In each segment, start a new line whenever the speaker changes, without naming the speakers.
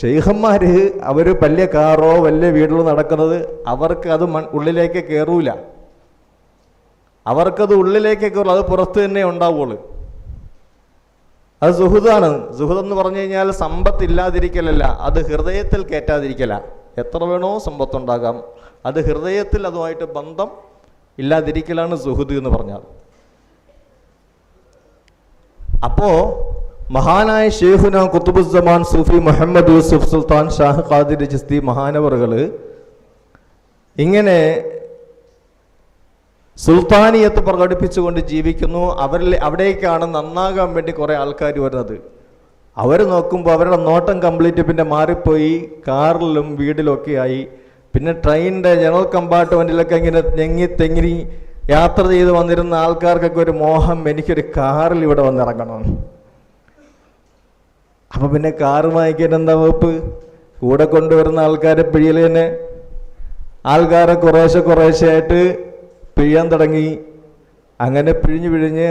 ഷെയ്ഖന്മാര് അവർ വലിയ കാറോ വലിയ വീടിലോ നടക്കുന്നത് അവർക്ക് അത് മൺ ഉള്ളിലേക്ക് കയറൂല അവർക്കത് ഉള്ളിലേക്ക് കയറൂ അത് പുറത്ത് തന്നെ ഉണ്ടാവുള്ളൂ. അത് സുഹൃതാണ് സുഹൃതെന്ന് പറഞ്ഞു കഴിഞ്ഞാൽ സമ്പത്ത് ഇല്ലാതിരിക്കലല്ല. അത് ഹൃദയത്തിൽ കയറ്റാതിരിക്കല എത്ര വേണോ സമ്പത്തുണ്ടാകാം. അത് ഹൃദയത്തിൽ അതുമായിട്ട് ബന്ധം ഇല്ലാതിരിക്കലാണ് സുഹൃദ് എന്ന് പറഞ്ഞാൽ. അപ്പോ മഹാനായ ഷെയ്ഖുന കുത്തുബുസമാൻ സൂഫി മുഹമ്മദ് യൂസുഫ് സുൽത്താൻ ഷാഹ് ഖാദിർ ചിസ്തി മഹാനവറുകൾ ഇങ്ങനെ സുൽത്താനിയത്ത് പ്രകടിപ്പിച്ചുകൊണ്ട് ജീവിക്കുന്നു. അവരിൽ അവിടേക്കാണ് നന്നാകാൻ വേണ്ടി കുറേ ആൾക്കാർ വരുന്നത്. അവർ നോക്കുമ്പോൾ അവരുടെ നോട്ടം കംപ്ലീറ്റ് പിന്നെ മാറിപ്പോയി. കാറിലും വീടിലൊക്കെ ആയി. പിന്നെ ട്രെയിനിന്റെ ജനറൽ കമ്പാർട്ട്മെന്റിലൊക്കെ ഇങ്ങനെ തെങ്ങി തെങ്ങി യാത്ര ചെയ്ത് വന്നിരുന്ന ആൾക്കാർക്കൊക്കെ ഒരു മോഹം എനിക്കൊരു കാറിൽ ഇവിടെ വന്നിറങ്ങണം. അപ്പൊ പിന്നെ കാറ് വാങ്ങിക്കാൻ എന്താ വകുപ്പ്? കൂടെ കൊണ്ടുവരുന്ന ആൾക്കാരെ പിഴിയൽ തന്നെ. ആൾക്കാരെ കുറേശ്ശെ കുറേശ്ശെ ആയിട്ട് പിഴിയാൻ തുടങ്ങി. അങ്ങനെ പിഴിഞ്ഞ് പിഴിഞ്ഞ്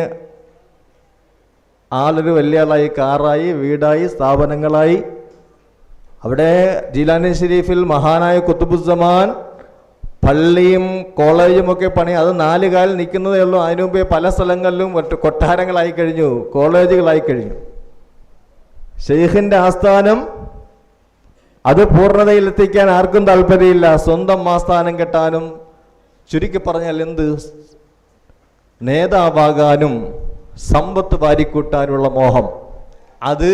ആളൊരു വലിയ ആളായി കാറായി വീടായി സ്ഥാപനങ്ങളായി. അവിടെ ജീലാനി ഷെരീഫിൽ മഹാനായ കുത്തുബുസമാൻ പള്ളിയും കോളേജും ഒക്കെ പണി അത് നാല് കാലിൽ നിൽക്കുന്നതേ ഉള്ളൂ. അതിനു മുമ്പേ പല സ്ഥലങ്ങളിലും കൊട്ടാരങ്ങളായി കഴിഞ്ഞു കോളേജുകളായി കഴിഞ്ഞു. ഷെയ്ഖിന്റെ ആസ്ഥാനം അത് പൂർണതയിലെത്തിക്കാൻ ആർക്കും താല്പര്യമില്ല. സ്വന്തം ആസ്ഥാനം കെട്ടാനും ചുരുക്കി പറഞ്ഞാൽ എന്ത്? നേതാവാകാനും സമ്പത്ത് വാരിക്കൂട്ടാനുള്ള മോഹം. അത്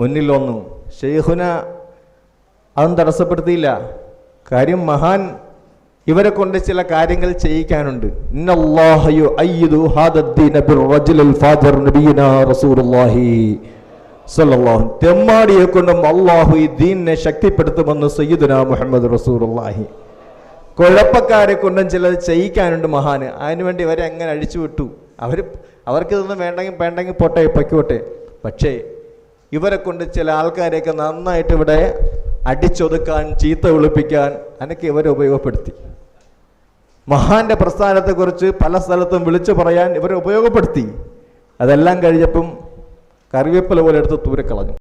മുന്നിൽ വന്നു. ഷെയ്ഖുന അതും തടസ്സപ്പെടുത്തിയില്ല. കാര്യം മഹാൻ ഇവരെ കൊണ്ട് ചില കാര്യങ്ങൾ ചെയ്യിക്കാനുണ്ട്. ഇന്നല്ലാഹ ഹാദദ്ദീൻ ഹാദദ്ദീന ബിർറജുലിൽ ഫാജർ നബിയനാ റസൂലുള്ളാഹി. സല്ലല്ലാഹു തെമ്മാടിയെ കൊണ്ടും അള്ളാഹു ഈ ദീനിനെ ശക്തിപ്പെടുത്തുമെന്ന് സയ്യിദുന മുഹമ്മദ് റസൂലുള്ളാഹി. കുഴപ്പക്കാരെ കൊണ്ടും ചിലത് ചെയ്യിക്കാനുണ്ട് മഹാന്. അതിനുവേണ്ടി ഇവരെ അങ്ങനെ അഴിച്ചു വിട്ടു? അവർ അവർക്ക് ഇതൊന്നും വേണ്ടെങ്കിൽ വേണ്ടെങ്കിൽ പോട്ടെ പൊയ്ക്കോട്ടെ. പക്ഷേ ഇവരെ കൊണ്ട് ചില ആൾക്കാരെയൊക്കെ നന്നായിട്ട് ഇവിടെ അടിച്ചൊതുക്കാൻ ചീത്ത വിളിപ്പിക്കാൻ അനക്ക് ഇവരെ ഉപയോഗപ്പെടുത്തി. മഹാന്റെ പ്രസ്ഥാനത്തെക്കുറിച്ച് പല സ്ഥലത്തും വിളിച്ചു പറയാൻ ഇവരെ ഉപയോഗപ്പെടുത്തി. അതെല്ലാം കഴിഞ്ഞപ്പം കറിവേപ്പില പോലെ എടുത്ത് തൂരെ കളഞ്ഞു